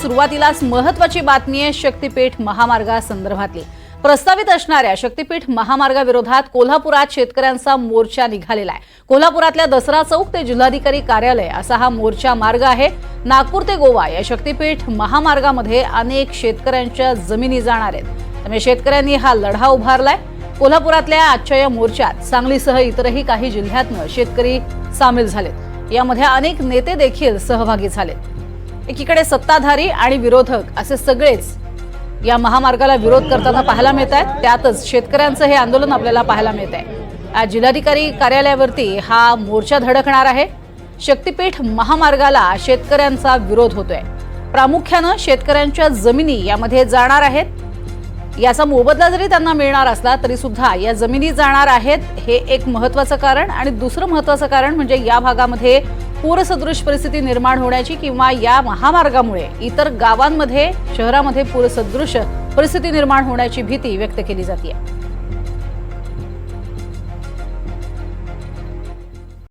सुरुवातीलाच महत्वाची बातमी आहे शक्तीपीठ महामार्गासंदर्भातली. प्रस्तावित असणाऱ्या शक्तीपीठ महामार्गाविरोधात कोल्हापुरात शेतकऱ्यांचा मोर्चा निघालेला आहे. कोल्हापुरातल्या दसरा चौक ते जिल्हाधिकारी कार्यालय असा हा मोर्चा मार्ग आहे. नागपूर ते गोवा या शक्तीपीठ महामार्गामध्ये अनेक शेतकऱ्यांच्या जमिनी जाणार आहेत. त्यामुळे शेतकऱ्यांनी हा लढा उभारलाय. कोल्हापुरातल्या आजच्या या मोर्चात सांगलीसह इतरही काही जिल्ह्यातनं शेतकरी सामील झालेत. यामध्ये अनेक नेते देखील सहभागी झालेत. एकीकडे सत्ताधारी आणि विरोधक असे सगळेच या महामार्गाला विरोध करताना पाहायला मिळत आहेत. त्यातच शेतकऱ्यांचं हे आंदोलन आपल्याला पाहायला मिळत आहे. आज जिल्हाधिकारी कार्यालयावरती हा मोर्चा धडकणार आहे. शक्तीपीठ महामार्गाला शेतकऱ्यांचा विरोध होतोय. प्रामुख्यानं शेतकऱ्यांच्या जमिनी यामध्ये जाणार आहेत. याचा मोबदला जरी त्यांना मिळणार असला तरी सुद्धा या जमिनी जाणार आहेत हे एक महत्वाचं कारण. आणि दुसरं महत्वाचं कारण म्हणजे या भागामध्ये पूरसदृश परिस्थिती निर्माण होण्याची किंवा या महामार्गामुळे इतर गावांमध्ये शहरामध्ये पूरसदृश परिस्थिती निर्माण होण्याची भीती व्यक्त केली जाते